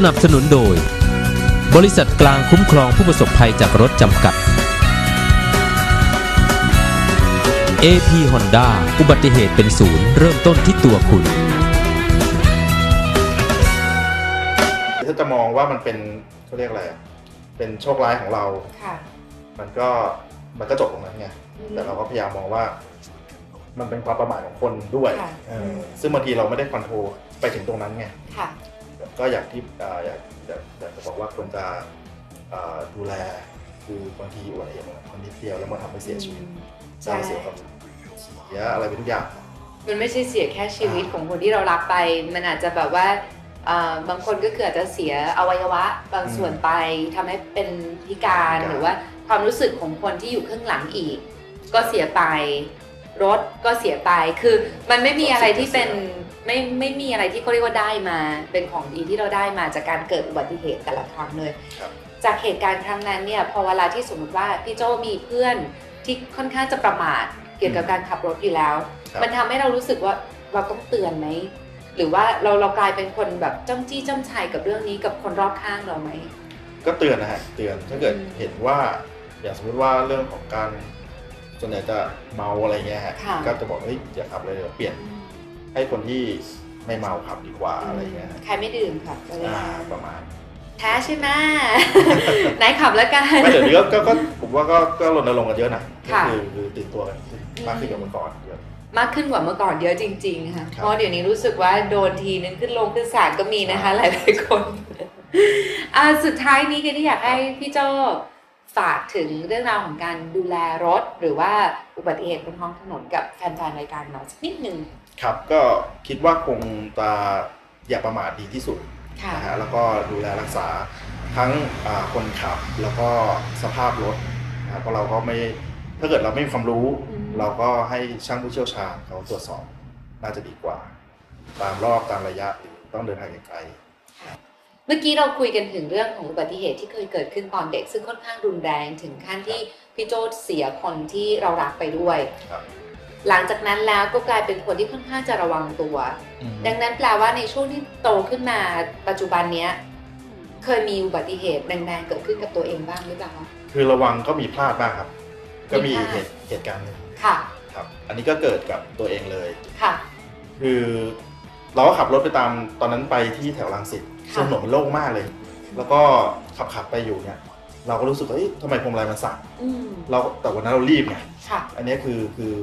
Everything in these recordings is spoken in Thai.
สนับสนุนโดย บริษัทกลางคุ้มครองผู้ประสบภัยจากรถจำกัด AP Honda อุบัติเหตุเป็นศูนย์เริ่มต้นที่ตัวคุณ ถ้าจะมองว่ามันเป็นเขาเรียกอะไรอะเป็นโชคร้ายของเรา ค่ะ มันก็มันก็จบตรงนั้นไงแต่เราก็พยายามมองว่า มันเป็นความประมาทของคนด้วยค่ะเออซึ่งบางทีเราไม่ได้คอนโทรลไปถึงตรงนั้นไง ค่ะ ก็อย่างที่เอ่ออยากอยากอยากจะบอกว่าควรจะเอ่อดูแลคือบางทีอุบัติเหตุมันนิดเดียวแล้วมันทำให้เสียชีวิตใช่เสียความเสียอะไรไปทุกอย่าง มันไม่ใช่เสียแค่ชีวิตของคนที่เรารักไป มันอาจจะแบบว่าเอ่อบางคนก็คืออาจจะเสียอวัยวะบางส่วนไปทำให้เป็นพิการพิการหรือว่าความรู้สึกของคนที่อยู่ข้างหลังอีก ก็เสียไป รถก็เสียไปคือมันไม่มีอะไรที่เป็น ไม่ไม่มีอะไรที่เขาเรียกว่าได้มา เป็นของดีที่เราได้มาจากการเกิดอุบัติเหตุแต่ละครั้งเลยครับจากเหตุการณ์ครั้งนั้นเนี่ยพอเวลาที่สมมติว่าพี่โจมีเพื่อนที่ค่อนข้างจะประมาทเกี่ยวกับการขับรถอยู่แล้วครับมันทำให้เรารู้สึกว่าเราต้องเตือนไหมหรือว่าเราเรากลายเป็นคนแบบจ้ำจี้จ้ำชัยกับเรื่องนี้กับคนรอบข้างเราไหมก็เตือนนะฮะเตือนถ้าเกิดอืมเห็นว่าอย่างสมมติว่าเรื่องของการส่วนใหญ่จะเมาอะไรเงี้ยฮะค่ะก็จะบอกเฮ้ยอย่าขับเลยเดี๋ยวเปลี่ยน ให้คนที่ไม่เมาขับดีกว่าอะไรเงี้ยฮะใครไม่ดื่มค่ะอะไรอ่านะประมาณแท้ใช่ไหมไหนขับแล้วกันไม่เดี๋ยวนี้ก็ก็ก็ผมว่าก็ก็รณรงค์กันเยอะนะก็ค่ะคือคือตื่นตัวกันขึ้นมากขึ้นกว่าเมื่อก่อนเยอะมากขึ้นกว่าเมื่อก่อนเยอะจริง ๆ ค่ะครับเพราะเดี๋ยวนี้รู้สึกว่าโดนทีนึงขึ้นลงขึ้นศาลก็มีนะคะ หลายๆคนอ่าสุดท้ายนี้ก็ที่อยากให้พี่โจฝากถึงเรื่องราวของการดูแลรถ หรือว่าอุบัติเหตุบนท้องถนนกับแฟนๆรายการเราสักนิดหนึ่ง ครับก็คิดว่าคงจะอย่าประมาทดีที่สุดค่ะนะฮะแล้วก็ดูแลรักษาทั้งอ่าคนขับแล้วก็สภาพรถนะครับเพราะเราก็ไม่ถ้าเกิดเราไม่มีความรู้อืมเราก็ให้ช่างผู้เชี่ยวชาญเขาตรวจสอบน่าจะดีกว่า ตามรอบตามระยะหรือต้องเดินทางไกลเมื่อกี้เราคุยกันถึงเรื่องของอุบัติเหตุที่เคยเกิดขึ้นตอนเด็ก ซึ่งค่อนข้างรุนแรงถึงขั้นที่พี่โจเสียคนที่เรารักไปด้วยครับ หลังจากนั้นแล้วก็กลายเป็นคนที่ค่อนข้างจะระวังตัวอืมดังนั้นแปลว่าในช่วงที่โตขึ้นมาปัจจุบันเนี้ยเคยมีอุบัติเหตุแรงๆเกิดขึ้นกับตัวเองบ้างหรือเปล่าคะคือระวังก็มีพลาดบ้างครับ ก็มีมีพลาดเหตุเหตุการณ์หนึ่งค่ะ ครับ อันนี้ก็เกิดกับตัวเองเลยค่ะ คือเราก็ขับรถไปตามตอนนั้นไปที่แถวรังสิตค่ะซึ่งถนนมันโล่งมากเลย แล้วก็ขับขับไปอยู่เนี่ยเราก็รู้สึกว่าเฮ้ยทำไมพวงมาลัยมันสั่นอืมเราแต่วันนั้นเรารีบไงค่ะอันนี้คือคือ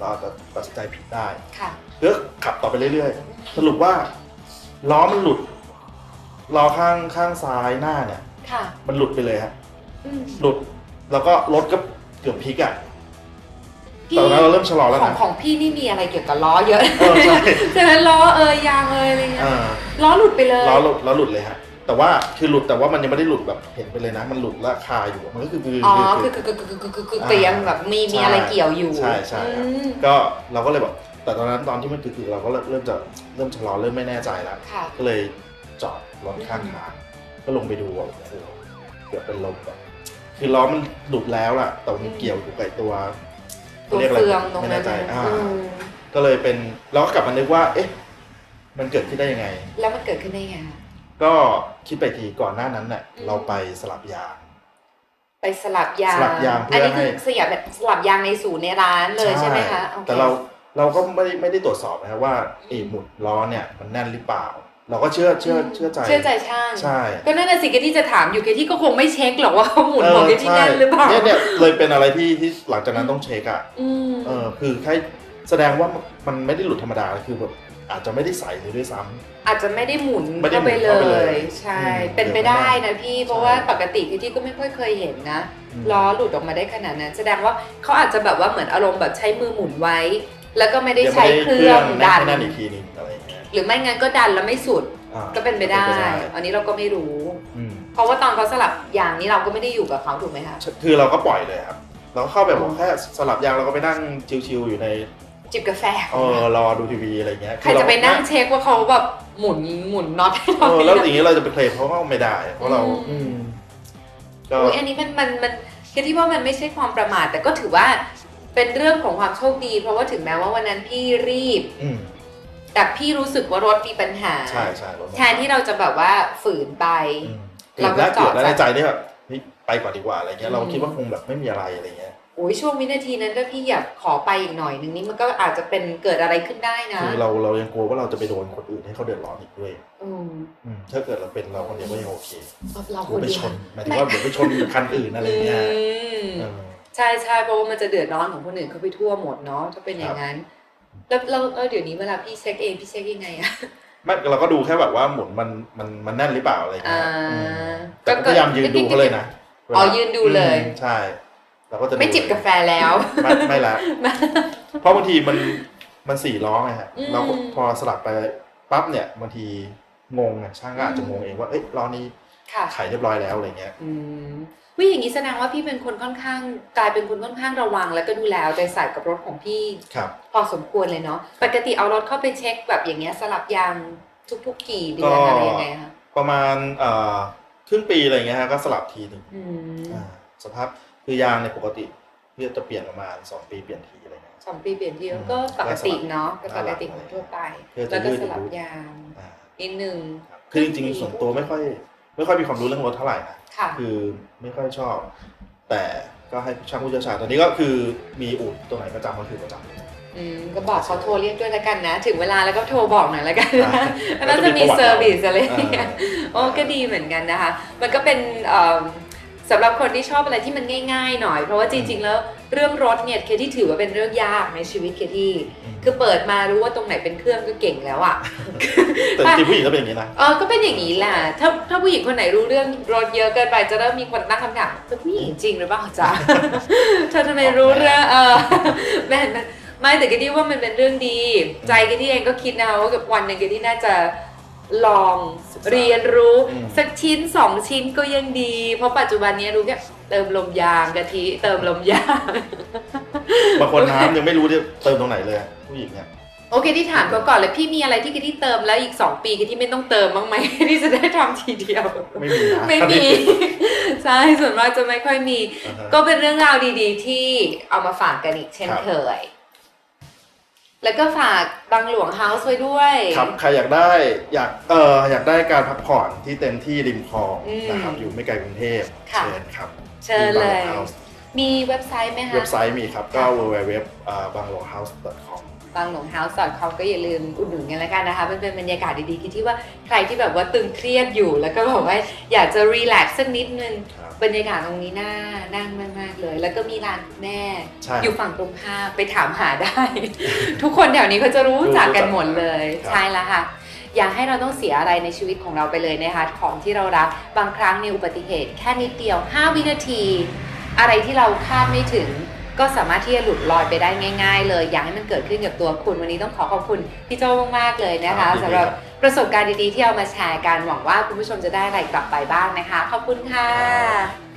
เราตัดสินใจผิดได้ค่ะเลือกขับต่อไปเรื่อยๆ สรุปว่าล้อมันหลุดล้อข้างข้างซ้ายหน้าเนี่ย ค่ะมันหลุดไปเลยฮะอืมหลุดแล้วก็รถก็เกือบพลิกอะพี่ตอนนั้นเราเริ่มชะลอแล้วของนะของพี่นี่มีอะไรเกี่ยวกับล้อเยอะเออใช่ใช่ไหมล้อเอยยางเอยอะไรเงี้ยอ่าล้อหลุดไปเลย ล้อหลุดล้อหลุดเลยฮะ แต่ว่าคือหลุดแต่ว่ามันยังไม่ได้หลุดแบบเห็นไปเลยนะ มันหลุดและคาอยู่มันก็คือคืออ๋อคืคือคือคือคือคือคือคืออ่าเตรียมแบบมีมีอะไรเกี่ยวอยู่ใช่ใช่ครับอืมก็เราก็เลยแบบแต่ตอนนั้นตอนที่มันคือๆเราก็เริ่มจะเริ่มชะลอเริ่มไม่แน่ใจแล้วค่ะก็เลยจอดรถข้างทางก็ลงไปดูว่าโอ้โหเกือบเป็นลมแบบคือล้อมันหลุดแล้วล่ะแต่มันเกี่ยวอยู่กับไอ้ตัวตัวขารียกะไรเฟืองตรงไม่นั้แน่นใจอ่าอืมก็เลยเป็นเราก็กลับมานึกว่า เอ๊ะ มันเกิดขึ้นได้ยังไง แล้วมันเกิดขึ้นได้ไงคะ ก็คิดไปทีก่อนหน้านั้นเนี่ยอืมเราไปสลับยาง ไปสลับยางสลับยางเพื่ออันนี้คือให้สลับแบบสลับยางในศูนย์ในร้านเลยใช่ไหมคะโอคแต่เราเราก็ไม่ได้ไม่ได้ตรวจสอบนะครับว่าไอ้หมุดล้อเนี่ยมันแน่นหรือเปล่า เราก็เชื่อเชื่อเชื่อใจเชื่อใจช่างใช่ก็นั่นน่ะสิเกที่จะถามอยู่เกที่ก็คงไม่เช็คหรอกว่าเขาหมุนของเกที่ใช่แน่นหรือเปล่าเนี่ยเนี่ยเลยเป็นอะไรที่ที่หลังจากนั้นต้องเช็คอะอืมเออคือแค่แสดงว่ามันไม่ได้หลุดธรรมดาคือแบบ อาจจะไม่ได้ใส่เลยด้วยซ้ำอาจจะไม่ได้หมุนไม่ได้เข้าไปหมุนเลเข้าไปเลยยใช่อืมเป็นไปได้นะพี่ เพราะว่าใช่ปกติเกที่ก็ไม่ค่อยเคยเห็นนะอืมล้อหลุดออกมาได้ขนาดนั้น แสดงว่าเขาอาจจะแบบว่าเหมือนอารมณ์แบบใช้มือหมุนไว้ แล้วก็ไม่ได้ยังใช้เครื่องแน่ดันนแน่นอีกทีหนึงอะไรอย่างเงี้ยหรือไม่งั้นก็ดันแล้วไม่สุดอ่าก็เป็นไปได้เป็นอันนี้เราก็ไม่รู้อืมเพราะว่าตอนเขาสลับอย่างนี้เราก็ไม่ได้อยู่กับเขาถูกไหมคะคือเราก็ปล่อยเลยครับเราก็เข้าไปบอกแค่สลับยางเราก็ไปนั่งชิวๆอยู่ใน จิบกาแฟเออรอดูทีวีอะไรเงี้ยใครจะไปนั่งเช็คว่าเขาแบบหมุนหมุนน็อตให้เอเราอแล้วอย่างนี้เราจะไปเคลมเขาก็ไม่ได้ เพราะเราอืมอืมก็อุ๊ยอันนี้มันมันมันคือที่ว่ามันไม่ใช่ความประมาท แต่ก็ถือว่าเป็นเรื่องของความโชคดี เพราะว่าถึงแม้ว่าวันนั้นพี่รีบอืมแต่พี่รู้สึกว่ารถมีปัญหา ใช่ใช่รถมันแทนที่เราจะแบบว่าฝืนไปอืมเราเกิดก็แล้วจอดเกิดแล้วในใจนี่แบบเฮ้ยไปก่อนดีกว่าอะไรเงี้ยเราอืมคิดว่าคงแบบไม่มีอะไรอะไรเงี้ยโอ้ยช่วงวินาทีนั้นถ้าพี่อยากขอไปอีกหน่อยหนึ่งนี่มันก็อาจจะเป็นเกิดอะไรขึ้นได้นะคือเราเรายังกลัวว่าเราจะไปโดนคนอื่นให้เขาเดือดร้อนอีกด้วยอืมอืมถ้าเกิดเราเป็นเราคนเดียวก็ยังโอเคเราหครือนไปเดียชวนหมายถึงว่าเดี๋ยวไปชนคันอื่นอะไรเงี้ยอืมเออใช่ใช่เพราะว่ามันจะเดือดร้อนของคนอื่นเขาไปทั่วหมดเนาะถ้าเป็นอย่างนั้น แล้วแล้วแล้วเดี๋ยวนี้เวลาพี่เช็คเองพี่เช็คยังไงอะไม่เราก็ดูแค่แบบว่าหมุนมันมันมันแน่นหรือเปล่าอะไรเงี้ยอ่าอืมแต่ก็พยายามยืนดูเขาเลยนะ อ๋อยืนดูเลยอืมใช่ เราก็จะไม่จิบกาแฟแล้วไม่ไม่ละเพราะบางทีมันมันสี่ล้อไงฮะอืมเราก็พอสลับไปปั๊บเนี่ยบางทีงงไงช่างก็อาจจะงงเองว่าเอ้ยล้อนี้ค่ะไขเรียบร้อยแล้วอะไรเงี้ยอืมวิอย่างนี้แสดงว่าพี่เป็นคนค่อนข้างกลายเป็นคนค่อนข้างระวัง แล้วก็ดูแลเอาใจใส่กับรถของพี่ครับพอสมควรเลยเนาะปกติเอารถเข้าไปเช็คแบบอย่างเงี้ยสลับยางทุกๆกี่เดือนก็อะไรยังไงคะประมาณเอ่อครึ่งปีอะไรเงี้ยฮะก็สลับทีหนึ่งอืมอ่าสภาพ คือยางในยปกติพี่จะเปลี่ยนประมาณสองปีเปลี่ยนทีอะไรเงี้ย สองปีเปลี่ยนทีอืมก็ปกติเนาะก็ก็ปสลักบติของทั่วไปเพื่อจะแล้วก็ยืดสลับอายุยางอ่านิดนึงครับคือจริงๆส่วนตัวไม่ค่อย ไม่ค่อยมีความรู้เรื่องรถเท่าไหร่นะค่ะคือไม่ค่อยชอบ แต่ก็ให้ช่างผู้เชี่ยวชาญตอนนี้ก็คือมีอู่ตรงไหนประจำก็คือประจำเลยอืมก็บอกเขาโทรเรียกด้วยแล้วกันนะ ถึงเวลาแล้วก็โทรบอกหน่อยแล้วกันอ่านะแล้วจะมีเซอร์วิสอะไรอย่างเงี้ยอ่าโอ้ก็ดีเหมือนกันนะคะ มันก็เป็นเอิ่ม สำหรับคนที่ชอบอะไรที่มันง่าย ๆ หน่อย เพราะว่าจริง ๆ แล้วเรื่องรถเนี่ยเคที่ถือว่าเป็นเรื่องยากในชีวิตเคที่คือเปิดมารู้ว่าตรงไหนเป็นเครื่องก็เก่งแล้วอะแต่จริงๆผู้หญิงก็เป็นอย่างนี้นะเออก็เป็นอย่างนี้แหละถ้าถ้าผู้หญิงคนไหนรู้เรื่องรถเยอะเกินไปจะเริ่มมีคนตั้งคำถามเธอผู้หญิงจริงหรือเปล่าจ๊ะเธอทำไมรู้เรื่องเออแม่นไม่แต่ก็ที่ว่ามันเป็นเรื่องดี ใจก็ที่เองก็คิดนะว่ากับวันหนึ่งก็ที่น่าจะ ลองศึกษาเรียนรู้อืม สักชิ้นสองชิ้นก็ยังดี เพราะปัจจุบันนี้รู้แค่เติมลมยางกะทิเติมลมยาง บางคนน้ำยังไม่รู้จะเติมตรงไหนเลยอะผู้หญิงเนี่ย โอเคที่ถามเขาก่อนเลยพี่มีอะไรที่กะที่เติมแล้วอีกสองปีกะที่ไม่ต้องเติมบ้างไหม ที่จะได้ทำทีเดียว ไม่มีนะไม่มี ใช่ส่วนมากจะไม่ค่อยมี อ่าฮะ ก็เป็นเรื่องราวดีๆ ที่เอามาฝากกันอีกเช่นครับ เคย แล้วก็ฝากบางหลวงเฮาส์ไว้ด้วยครับใครอยากได้อยากเอออยากได้การพักผ่อนที่เต็มที่ริมคลองอืมนะครับอยู่ไม่ไกลกรุงเทพค่ะเชิญครับเชิญเลยที่บางหวง House มีเว็บไซต์ไหมคะเว็บไซต์มีครับก็ www บางหลวง house com บางหลวงเฮาส์ .com ก็อย่าลืมอุดหนุนกันแล้วกันนะคะมันเป็นบรรยากาศดีๆคิดที่ว่าใครที่แบบว่าตึงเครียดอยู่แล้วก็แบบว่าอยากจะรีแลกซ์สักนิดนึงครับบรรยากาศตรงนี้น่านั่งมากๆเลย แล้วก็มีร้านคุณแม่ใช่อยู่ฝั่งตรงข้ามไปถามหาได้ ทุกคนแถวนี้เขาจะรู้จักกันหมดเลยครับใช่แล้วค่ะอย่าให้เราต้องเสียอะไรในชีวิตของเราไปเลยนะคะของที่เรารักบางครั้งในอุบัติเหตุแค่นิดเดียว 5 วินาที อะไรที่เราคาดไม่ถึง ก็สามารถที่จะหลุดลอยไปได้ง่าย ๆ เลยอยากให้มันเกิดขึ้นกับตัวคุณ วันนี้ต้องขอขอบคุณพี่โจ้มากๆเลยนะคะครับยินดีสำหรับครับประสบการณ์ดีๆที่เอามาแชร์กันหวังว่าคุณผู้ชมจะได้อะไรกลับไปบ้างนะคะ ขอบคุณค่ะ